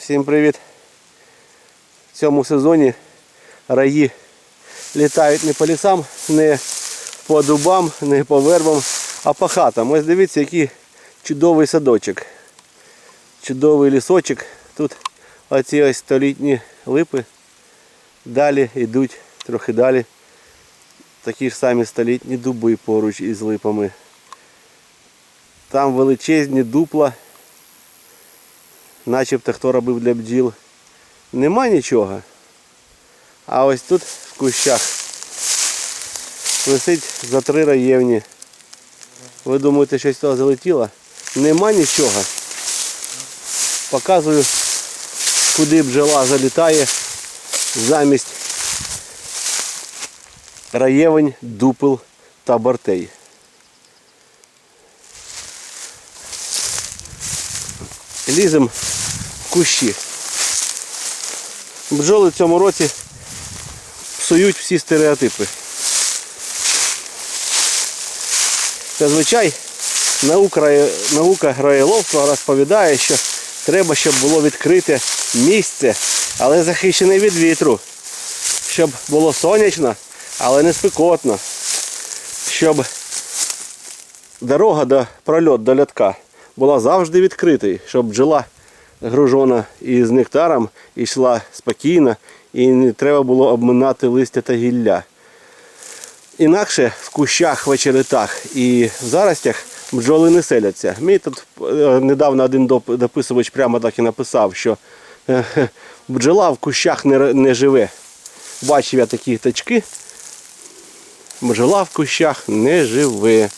Всім привіт! В цьому сезоні раї літають не по лісам, не по дубам, не по вербам, а по хатам. Ось дивіться, який чудовий садочок. Чудовий лісочок. Тут оці ось столітні липи. Далі йдуть трохи далі. Такі ж самі столітні дуби поруч із липами. Там величезні дупла начебто хто робив для бджіл. Нема нічого. А ось тут в кущах висить за три раєвні. Ви думаєте, щось того залетіло? Нема нічого. Показую, куди бджола залітає замість раєвень, дупел та бортей. Лізем в кущі. Бджоли в цьому році псують всі стереотипи. Зазвичай наука, наука граєловства розповідає, що треба, щоб було відкрите місце, але захищене від вітру. Щоб було сонячно, але не спекотно. Щоб дорога до прольот до лятка була завжди відкритою, щоб бджола гружона із нектаром йшла спокійно і не треба було обминати листя та гілля. Інакше в кущах, в очеретах і в заростях бджоли не селяться. Мій тут е, недавно один дописувач прямо так і написав, що е, бджола в кущах не, не живе. Бачив я такі тачки. Бджола в кущах не живе.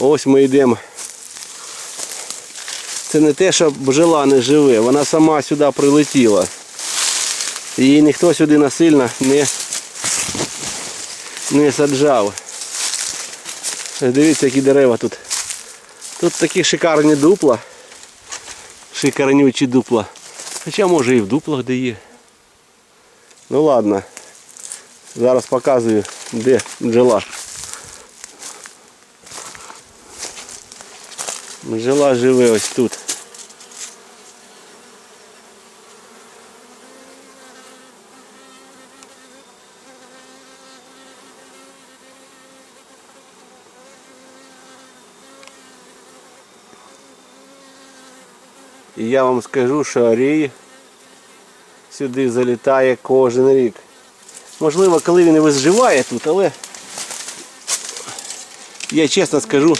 Ось ми йдемо. Це не те, що бджола не живе, вона сама сюди прилетіла. Її ніхто сюди насильно не, не саджав. Дивіться, які дерева тут. Тут такі шикарні дупла. Шикарнючі дупла. Хоча може і в дуплах де є. Ну ладно. Зараз показую, де бджола. Бджола живе ось тут. І я вам скажу, що Арій сюди залітає кожен рік. Можливо, коли він і виживає тут, але я чесно скажу,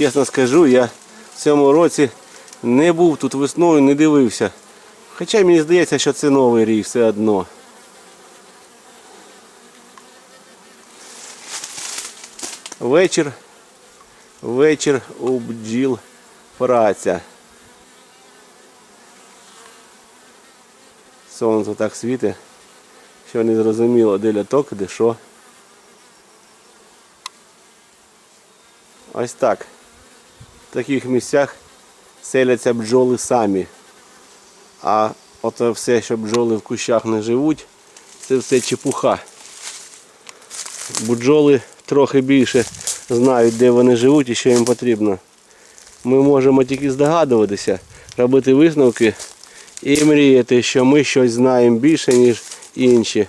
чесно скажу, я в цьому році не був тут весною, не дивився. Хоча мені здається, що це новий рій все одно. Вечір. Вечір у бджіл праця. Сонце так світить, що не зрозуміло, де ляток, де що. Ось так. В таких місцях селяться бджоли самі. А от все, що бджоли в кущах не живуть, це все чепуха. Бджоли трохи більше знають, де вони живуть і що їм потрібно. Ми можемо тільки здогадуватися, робити висновки і мріяти, що ми щось знаємо більше, ніж інші.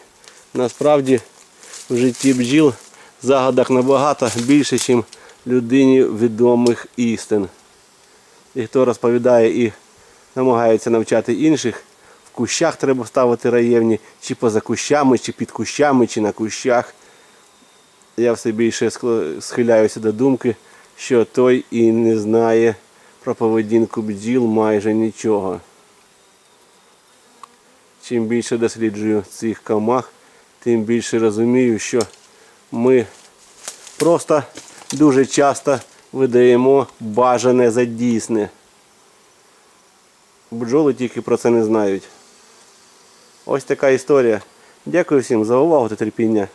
Насправді в житті бджіл загадок набагато більше, ніж людині відомих істин. І хто розповідає і намагається навчати інших, в кущах треба ставити раєвні, чи поза кущами, чи під кущами, чи на кущах. Я все більше схиляюся до думки, що той і не знає про поведінку бджіл майже нічого. Чим більше досліджую цих комах, тим більше розумію, що ми просто дуже часто видаємо бажане за дійсне. Бджоли тільки про це не знають. Ось така історія. Дякую всім за увагу та терпіння.